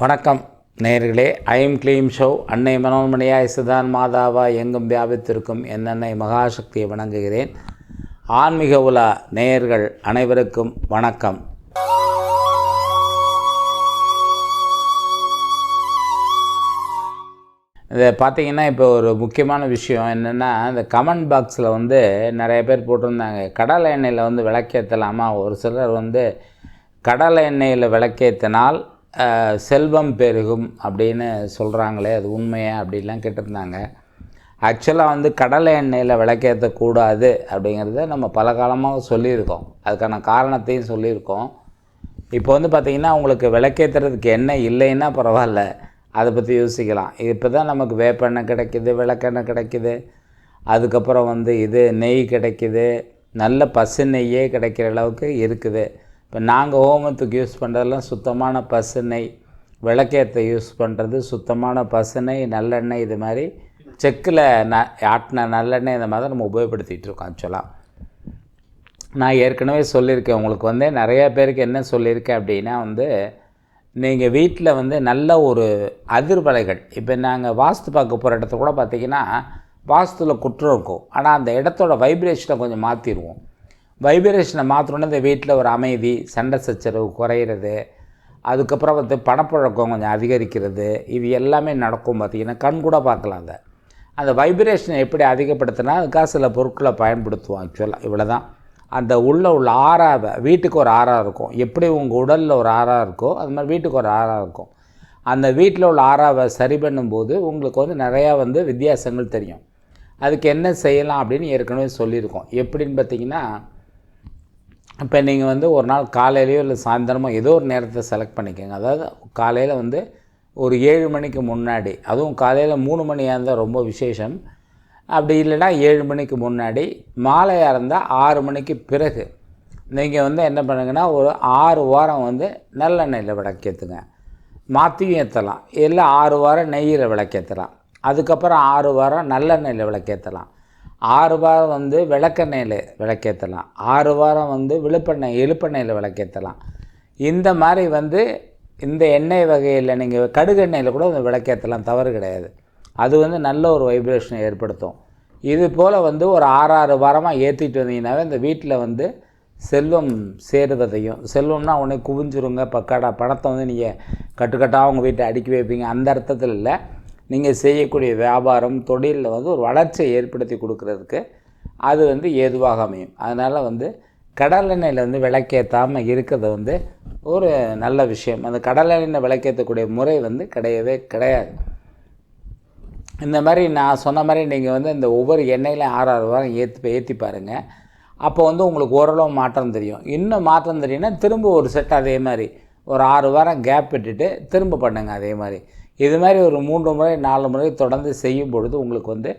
வணக்கம் நேர்களே ஐம் க்ளீம் ஷோ அன்னை மனோன்மணியாய் சிதான் மாதாவா எங்கும் வியாபித்திருக்கும் என்னென்னை மகாசக்தியை வணங்குகிறேன். ஆன்மீக உலா நேயர்கள் அனைவருக்கும் வணக்கம். இதை பார்த்தீங்கன்னா இப்போ ஒரு முக்கியமான விஷயம் என்னென்னா இந்த கமெண்ட் பாக்ஸில் வந்து நிறைய பேர் போட்டிருந்தாங்க. கடலை எண்ணெயில் வந்து விளக்கேற்றலாமா ஒரு சிலர் வந்து கடலை எண்ணெயில் விளக்கேற்றினால் செல்வம் பெருகும் அப்படின்னு சொல்கிறாங்களே அது உண்மையா அப்படின்லாம் கேட்டிருந்தாங்க. ஆக்சுவலாக வந்து கடலை எண்ணெயில் விளக்கேற்றக்கூடாது அப்படிங்கிறத நம்ம பல காலமாக சொல்லியிருக்கோம். அதுக்கான காரணத்தையும் சொல்லியிருக்கோம். இப்போ வந்து பார்த்திங்கன்னா உங்களுக்கு விளக்கேற்றுறதுக்கு எண்ணெய் இல்லைன்னா பரவாயில்ல. அதை பற்றி யோசிக்கலாம். இப்போ தான் நமக்கு வேப்பெண்ணெய் கிடைக்குது விளக்கெண்ணெய் கிடைக்குது. அதுக்கப்புறம் வந்து இது நெய் கிடைக்குது. நல்ல பசு நெய்யே கிடைக்கிற அளவுக்கு இருக்குது. இப்போ நாங்கள் ஹோமத்துக்கு யூஸ் பண்ணுறதெல்லாம் சுத்தமான பசுனை விளக்கேற்ற யூஸ் பண்ணுறது சுத்தமான பசுனை நல்லெண்ணெய் இது மாதிரி செக்கில் ந ஆட்டின நல்லெண்ணெய் இந்த மாதிரி தான் நம்ம உபயோகப்படுத்திகிட்டு இருக்கோம் ஆக்சுவலாக. நான் ஏற்கனவே சொல்லியிருக்கேன் உங்களுக்கு வந்து நிறையா பேருக்கு என்ன சொல்லியிருக்கேன் அப்படின்னா வந்து நீங்கள் வீட்டில் வந்து நல்ல ஒரு அதிர்வலைகள் இப்போ நாங்கள் வாஸ்து பார்க்க போகிற இடத்துல கூட பார்த்திங்கன்னா வாஸ்துவில் குற்றம் இருக்கும். ஆனால் அந்த இடத்தோட வைப்ரேஷனை கொஞ்சம் மாற்றிடுவோம். வைப்ரேஷனை மாற்றணுன்னா இந்த வீட்டில் ஒரு அமைதி சண்டை சச்சரவு குறையிறது. அதுக்கப்புறம் வந்து பணப்பழக்கம் கொஞ்சம் அதிகரிக்கிறது. இது எல்லாமே நடக்கும் பார்த்தீங்கன்னா கண் கூட பார்க்கலாம் அதை. அந்த வைப்ரேஷனை எப்படி அதிகப்படுத்தினா அதுக்காக சில பொருட்களை பயன்படுத்துவோம் ஆக்சுவலாக இவ்வளோ தான் அந்த உள்ளே உள்ள ஆறாவை வீட்டுக்கு ஒரு ஆறாக இருக்கும். எப்படி உங்கள் உடலில் ஒரு ஆறாக இருக்கோ அது மாதிரி வீட்டுக்கு ஒரு ஆறாக இருக்கும். அந்த வீட்டில் உள்ள ஆறாவை சரி பண்ணும்போது உங்களுக்கு வந்து நிறையா வந்து வித்தியாசங்கள் தெரியும். அதுக்கு என்ன செய்யலாம் அப்படின்னு ஏற்கனவே சொல்லியிருக்கோம். எப்படின்னு பார்த்தீங்கன்னா இப்போ நீங்கள் வந்து ஒரு நாள் காலையிலையோ இல்லை சாயந்தரமோ ஏதோ ஒரு நேரத்தை செலக்ட் பண்ணிக்கோங்க. அதாவது காலையில் வந்து ஒரு ஏழு மணிக்கு முன்னாடி அதுவும் காலையில் மூணு மணியாக இருந்தால் ரொம்ப விசேஷம். அப்படி இல்லைன்னா ஏழு மணிக்கு முன்னாடி மாலையாக இருந்தால் ஆறு மணிக்கு பிறகு நீங்கள் வந்து என்ன பண்ணுங்கன்னா ஒரு ஆறு வாரம் வந்து நல்லெண்ணெயில் விளக்கேற்றுங்க மாற்றியும் ஏற்றலாம் இல்லை ஆறு வாரம் நெய்யில் விளக்கேற்றலாம் அதுக்கப்புறம் ஆறு வாரம் நல்லெண்ணெயில் விளக்கேற்றலாம் ஆறு வாரம் வந்து விளக்கெண்ணெயில் விளக்கேற்றலாம் ஆறு வாரம் வந்து விழுப்பெண்ணெய் எழுப்பெண்ணெயில் விளக்கேற்றலாம் இந்த மாதிரி வந்து இந்த எண்ணெய் வகையில் நீங்கள் கடுகெண்ணெயில் கூட வந்து விளக்கேற்றலாம் தவறு கிடையாது. அது வந்து நல்ல ஒரு வைப்ரேஷனை ஏற்படுத்தும். இது போல் வந்து ஒரு ஆறு ஆறு வாரமாக ஏற்றிட்டு வந்தீங்கன்னாவே இந்த வீட்டில் வந்து செல்வம் சேருவதையும் செல்வம்னா உடனே குவிஞ்சிருங்க பக்காடா பணத்தை வந்து நீங்கள் கட்டுக்கட்டாக உங்கள் வீட்டை அடுக்கி வைப்பீங்க அந்த அர்த்தத்தில் இல்லை. நீங்கள் செய்யக்கூடிய வியாபாரம் தொழிலில் வந்து ஒரு வளர்ச்சியை ஏற்படுத்தி கொடுக்கறதுக்கு அது வந்து ஏதுவாக அமையும். அதனால் வந்து கடலெண்ணெயில் வந்து விளக்கேற்றாமல் இருக்கிறது வந்து ஒரு நல்ல விஷயம். அந்த கடலெண்ணெய் விளக்கேற்றக்கூடிய முறை வந்து கிடையவே கிடையாது. இந்த மாதிரி நான் சொன்ன மாதிரி நீங்கள் வந்து இந்த ஒவ்வொரு எண்ணெயிலையும் ஆறு ஆறு வாரம் ஏற்றி ஏற்றி பாருங்கள் அப்போ வந்து உங்களுக்கு ஓரளவு மாற்றம் தெரியும். இன்னும் மாற்றம் தெரியும்னா திரும்ப ஒரு செட் அதே மாதிரி ஒரு ஆறு வாரம் கேப் விட்டுட்டு திரும்ப பண்ணுங்கள் அதே மாதிரி. இது மாதிரி ஒரு மூன்று முறை நாலு முறை தொடர்ந்து செய்யும் பொழுது உங்களுக்கு வந்து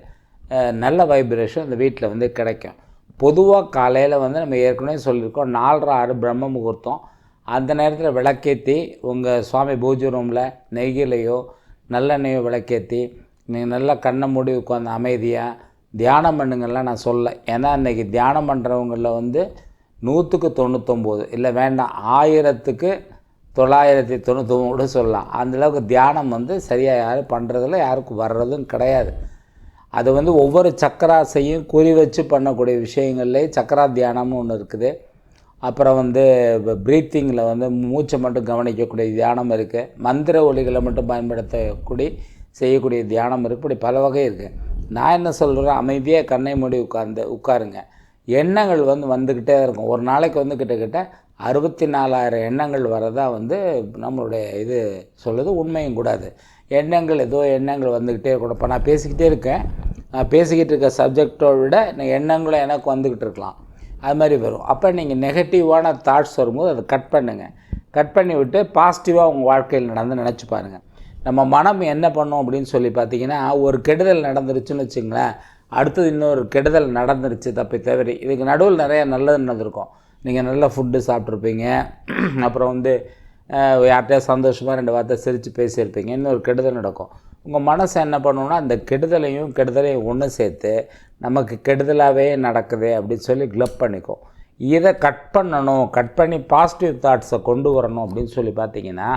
நல்ல வைப்ரேஷன் இந்த வீட்டில் வந்து கிடைக்கும். பொதுவாக காலையில் வந்து நம்ம ஏற்கனவே சொல்லியிருக்கோம் நாலரை ஆறு பிரம்ம முகூர்த்தம். அந்த நேரத்தில் விளக்கேற்றி உங்கள் சுவாமி பூஜை ரூமில் நெய்யிலையோ நல்லெண்ணெயோ விளக்கேற்றி நீங்கள் நல்லா கண்ணை மூடி உட்காந்து அமைதியாக தியானம் பண்ணுங்கள்லாம் நான் சொல்ல. ஏன்னா இன்றைக்கி தியானம் பண்ணுறவங்களில் வந்து நூற்றுக்கு தொண்ணூத்தொம்போது இல்லை வேண்டாம் ஆயிரத்துக்கு தொள்ளாயிரத்தி தொண்ணூத்தொம்பது கூட சொல்லலாம். அந்தளவுக்கு தியானம் வந்து சரியாக யாரும் பண்ணுறதில்ல யாருக்கும் வர்றதும் கிடையாது. அது வந்து ஒவ்வொரு சக்கராசையும் குறி வச்சு பண்ணக்கூடிய விஷயங்கள்லேயே சக்கரா தியானம்னு ஒன்று இருக்குது. அப்புறம் வந்து ப்ரீத்திங்கில் வந்து மூச்சை மட்டும் கவனிக்கக்கூடிய தியானம் இருக்குது மந்திர ஒலிகளை மட்டும் பயன்படுத்தக்கூடிய செய்யக்கூடிய தியானம் இருக்குது இப்படி பல வகை இருக்குது நான் என்ன சொல்கிறேன் அமைதியாக கண்ணை மூடி உட்கார்ந்து உட்காருங்க. எண்ணங்கள் வந்து வந்துக்கிட்டே இருக்கும். ஒரு நாளைக்கு வந்து கிட்டக்கிட்ட அறுபத்தி நாலாயிரம் எண்ணங்கள் வரதா வந்து நம்மளுடைய இது சொல்லுது உண்மையும் கூடாது எண்ணங்கள் ஏதோ எண்ணங்கள் வந்துக்கிட்டே இருக்கணும் இப்போ நான் பேசிக்கிட்டே இருக்கேன். நான் பேசிக்கிட்டு இருக்க சப்ஜெக்டோட விட இந்த எண்ணங்களும் எனக்கு வந்துக்கிட்டு இருக்கலாம். அது மாதிரி வரும். அப்போ நீங்கள் நெகட்டிவான தாட்ஸ் வரும்போது அதை கட் பண்ணுங்கள் கட் பண்ணி விட்டு பாசிட்டிவாக உங்கள் வாழ்க்கையில் நடந்து நினச்சி பாருங்கள் நம்ம மனம் என்ன பண்ணும் அப்படின்னு சொல்லி பார்த்தீங்கன்னா ஒரு கெடுதல் நடந்துருச்சுன்னு வச்சுங்களேன் அடுத்தது இன்னொரு கெடுதல் நடந்துருச்சு தப்பி தவறி இதுக்கு நடுவில் நிறைய நல்லது நடந்திருக்கும். நீங்கள் நல்ல ஃபுட்டு சாப்பிட்ருப்பீங்க அப்புறம் வந்து யார்கிட்டயா சந்தோஷமாக ரெண்டு வார்த்தை சிரித்து பேசியிருப்பீங்க. இன்னொரு கெடுதல் நடக்கும். உங்கள் மனசு என்ன பண்ணுன்னா அந்த கெடுதலையும் கெடுதலையும் ஒன்று சேர்த்து நமக்கு கெடுதலாகவே நடக்குது அப்படின்னு சொல்லி க்ளப் பண்ணிக்கும். இதை கட் பண்ணணும் கட் பண்ணி பாசிட்டிவ் தாட்ஸை கொண்டு வரணும் அப்படின்னு சொல்லி பார்த்தீங்கன்னா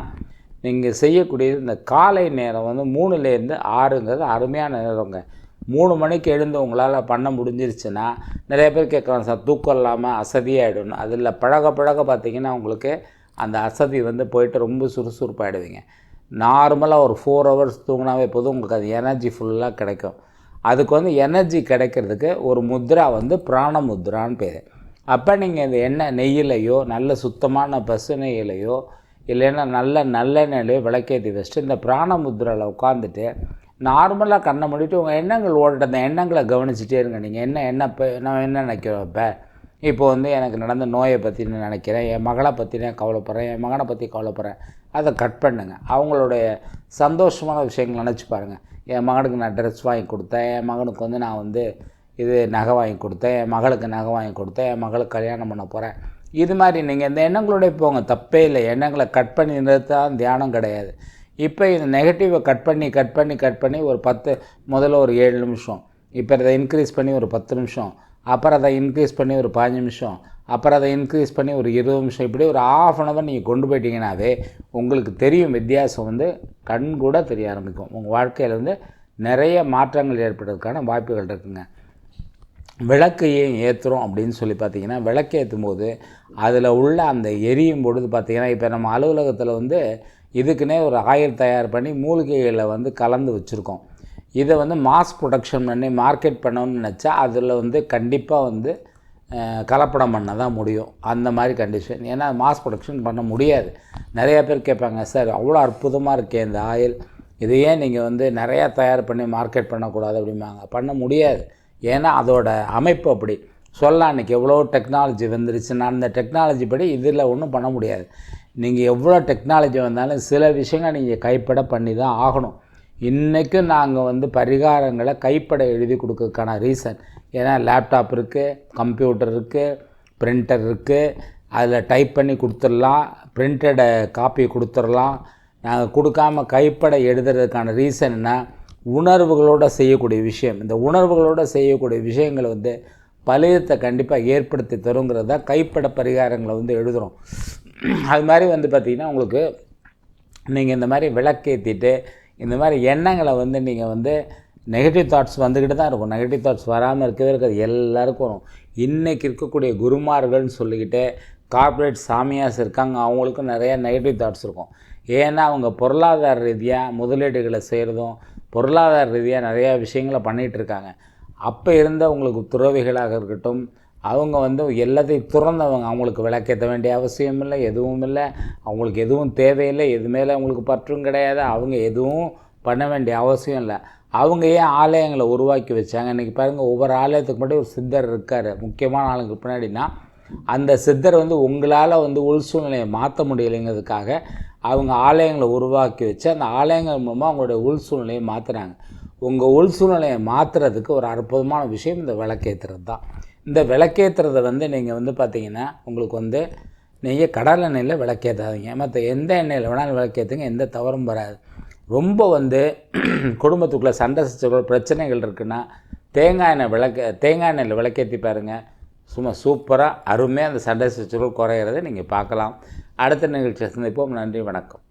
நீங்கள் செய்யக்கூடியது இந்த காலை நேரம் வந்து மூணுலேருந்து ஆறுங்கிறது அருமையான நேரங்க. மூணு மணிக்கு எழுந்து உங்களால் பண்ண முடிஞ்சிருச்சுன்னா நிறைய பேர் கேட்கலாம் சார் தூக்கம் இல்லாமல் அசதியாகிடும் அதில் பழக பழக பார்த்தீங்கன்னா உங்களுக்கு அந்த அசதி வந்து போயிட்டு ரொம்ப சுறுசுறுப்பாகிடுவீங்க நார்மலாக ஒரு ஃபோர் ஹவர்ஸ் தூங்கினாவே போதும் உங்களுக்கு அது எனர்ஜி ஃபுல்லாக கிடைக்கும். அதுக்கு வந்து எனர்ஜி கிடைக்கிறதுக்கு ஒரு முத்ரா வந்து பிராண முத்ரான்னு பேர். அப்போ நீங்கள் இந்த எண்ணெய் நெய்யிலையோ நல்ல சுத்தமான பசு நெய்யிலையோ இல்லைன்னா நல்ல நல்லெண்ணெயிலையோ விளக்கேற்றி வச்சுட்டு இந்த பிராண முத்ராவில் உட்காந்துட்டு நார்மலாக கண்ணை மூடிட்டு உங்கள் எண்ணங்கள் ஓடிட்டு அந்த எண்ணங்களை கவனிச்சுட்டே இருங்க நீங்கள் என்ன என்ன இப்போ நான் என்ன நினைக்கிறோம் இப்போ? இப்போ வந்து எனக்கு நடந்த நோயை பற்றி நான் நினைக்கிறேன். என் மகளை பற்றி நான் கவலைப்படுறேன். என் மகனை பற்றி கவலைப்படுறேன். அதை கட் பண்ணுங்க. அவங்களுடைய சந்தோஷமான விஷயங்கள் நினச்சி பாருங்கள் என் மகனுக்கு நான் ட்ரெஸ் வாங்கி கொடுத்தேன். என் மகனுக்கு வந்து நான் வந்து இது நகை வாங்கி கொடுத்தேன். என் மகளுக்கு நகை வாங்கி கொடுத்தேன். என் மகளுக்கு கல்யாணம் பண்ண போகிறேன் இது மாதிரி நீங்கள் இந்த எண்ணங்களோட போங்க. தப்பே இல்லை. எண்ணங்களை கட் பண்ணி நிறுத்தான் தியானம் கிடையாது. இப்போ இந்த நெகட்டிவை கட் பண்ணி கட் பண்ணி கட் பண்ணி ஒரு பத்து முதல்ல ஒரு ஏழு நிமிஷம். இப்போ இதை இன்க்ரீஸ் பண்ணி ஒரு பத்து நிமிஷம். அப்புறம் அதை இன்க்ரீஸ் பண்ணி ஒரு பாஞ்சு நிமிஷம். அப்புறம் அதை இன்க்ரீஸ் பண்ணி ஒரு இருபது நிமிஷம். இப்படி ஒரு ஆஃப் அன் அவர் நீங்கள் கொண்டு போயிட்டீங்கன்னாவே உங்களுக்கு தெரியும் வித்தியாசம் வந்து கண் கூட தெரிய ஆரம்பிக்கும். உங்கள் வாழ்க்கையில் வந்து நிறைய மாற்றங்கள் ஏற்படுறதுக்கான வாய்ப்புகள் இருக்குங்க. விளக்கு ஏன் ஏற்றுறோம் அப்படின்னு சொல்லி பார்த்தீங்கன்னா விளக்கு ஏற்றும் போது அதில் உள்ள அந்த எரியும் பொழுது பார்த்தீங்கன்னா இப்போ நம்ம அலுவலகத்தில் வந்து இதுக்குன்னே ஒரு ஆயில் தயார் பண்ணி மூலிகைகளை வந்து கலந்து வச்சுருக்கோம். இதை வந்து மாஸ் ப்ரொடக்ஷன் பண்ணி மார்க்கெட் பண்ணணும்னு நினச்சா அதில் வந்து கண்டிப்பாக வந்து கலப்படம் பண்ண தான் முடியும். அந்த மாதிரி கண்டிஷன் ஏன்னா மாஸ் ப்ரொடக்ஷன் பண்ண முடியாது. நிறையா பேர் கேட்பாங்க சார் அவ்வளோ அற்புதமாக இருக்கே இந்த ஆயில். இது ஏன் நீங்கள் வந்து நிறையா தயார் பண்ணி மார்க்கெட் பண்ணக்கூடாது? அப்படிம்பாங்க. பண்ண முடியாது. ஏன்னா அதோட அமைப்பு அப்படி. சொல்ல அன்றைக்கி எவ்வளோ டெக்னாலஜி வந்துருச்சுன்னா அந்த டெக்னாலஜி படி இதில் ஒன்றும் பண்ண முடியாது. நீங்கள் எவ்வளோ டெக்னாலஜி வந்தாலும் சில விஷயங்கள் நீங்கள் கைப்பட பண்ணி தான் ஆகணும். இன்றைக்கும் நாங்கள் வந்து பரிகாரங்களை கைப்பட எழுதி கொடுக்கறதுக்கான ரீசன் ஏன்னா லேப்டாப் இருக்குது கம்ப்யூட்டர் இருக்குது பிரிண்டர் இருக்குது அதில் டைப் பண்ணி கொடுத்துடலாம் பிரிண்டடை காப்பி கொடுத்துடலாம். நாங்கள் கொடுக்காம கைப்பட எழுதுறதுக்கான ரீசன் என்ன உணர்வுகளோட செய்யக்கூடிய விஷயம். இந்த உணர்வுகளோடு செய்யக்கூடிய விஷயங்களை வந்து பலிதத்தை கண்டிப்பாக ஏற்படுத்தி தருங்கிறத கைப்பட பரிகாரங்களை வந்து எழுதுகிறோம் அது மாதிரி வந்து பார்த்திங்கன்னா உங்களுக்கு நீங்கள் இந்த மாதிரி விளக்கேற்றிட்டு இந்த மாதிரி எண்ணங்களை வந்து நீங்கள் வந்து நெகட்டிவ் தாட்ஸ் வந்துக்கிட்டு தான் இருக்கும். நெகட்டிவ் தாட்ஸ் வராமல் இருக்கவே இருக்காது. எல்லாருக்கும் வரும். இன்றைக்கி இருக்கக்கூடிய குருமார்கள்னு சொல்லிக்கிட்டு கார்ப்பரேட் சாமியாஸ் இருக்காங்க. அவங்களுக்கும் நிறைய நெகட்டிவ் தாட்ஸ் இருக்கும். ஏன்னா அவங்க பொருளாதார ரீதியாக முதலீடுகளை செய்கிறதும் பொருளாதார ரீதியாக நிறையா விஷயங்களை பண்ணிகிட்டு இருக்காங்க. அப்போ இருந்த உங்களுக்கு துறவிகளாக இருக்கட்டும் அவங்க வந்து எல்லாத்தையும் துறந்தவங்க. அவங்களுக்கு விளக்கேற்ற வேண்டிய அவசியம் இல்லை எதுவும் இல்லை. அவங்களுக்கு எதுவும் தேவையில்லை எது மேலே அவங்களுக்கு பற்றும் கிடையாது. அவங்க எதுவும் பண்ண வேண்டிய அவசியம் இல்லை. அவங்க ஏன் ஆலயங்களை உருவாக்கி வச்சாங்க? இன்றைக்கி பாருங்கள் ஒவ்வொரு ஆலயத்துக்கு மட்டும் ஒரு சித்தர் இருக்கார். முக்கியமான ஆளுங்களுக்கு பின்னாடினா அந்த சித்தர் வந்து உங்களால் வந்து உள் சூழ்நிலையை மாற்ற முடியலைங்கிறதுக்காக அவங்க ஆலயங்களை உருவாக்கி வச்சு அந்த ஆலயங்கள் மூலமாக அவங்களுடைய உள் சூழ்நிலையை மாற்றுறாங்க உங்கள் உள் சூழ்நிலையை மாற்றுறதுக்கு ஒரு அற்புதமான விஷயம் இந்த விளக்கேற்றுறது தான் இந்த விளக்கேற்றுறத வந்து நீங்கள் வந்து பார்த்தீங்கன்னா உங்களுக்கு வந்து நீங்கள் கடல் எண்ணெயில் விளக்கேற்றாதீங்க மற்ற எந்த எண்ணெயில் வேணாலும் விளக்கேற்றுங்க எந்த தவறும் வராது. ரொம்ப வந்து குடும்பத்துக்குள்ளே சண்டை சச்சரவுகள் பிரச்சனைகள் இருக்குன்னா தேங்காய் எண்ணெய் விளக்க தேங்காய் எண்ணெயில் விளக்கேற்றி பாருங்கள் சும்மா சூப்பராக அருமையாக அந்த சண்டை சச்சரவுகள் குறையிறத நீங்கள் பார்க்கலாம். அடுத்த நிகழ்ச்சியை சந்திப்போம். நன்றி வணக்கம்.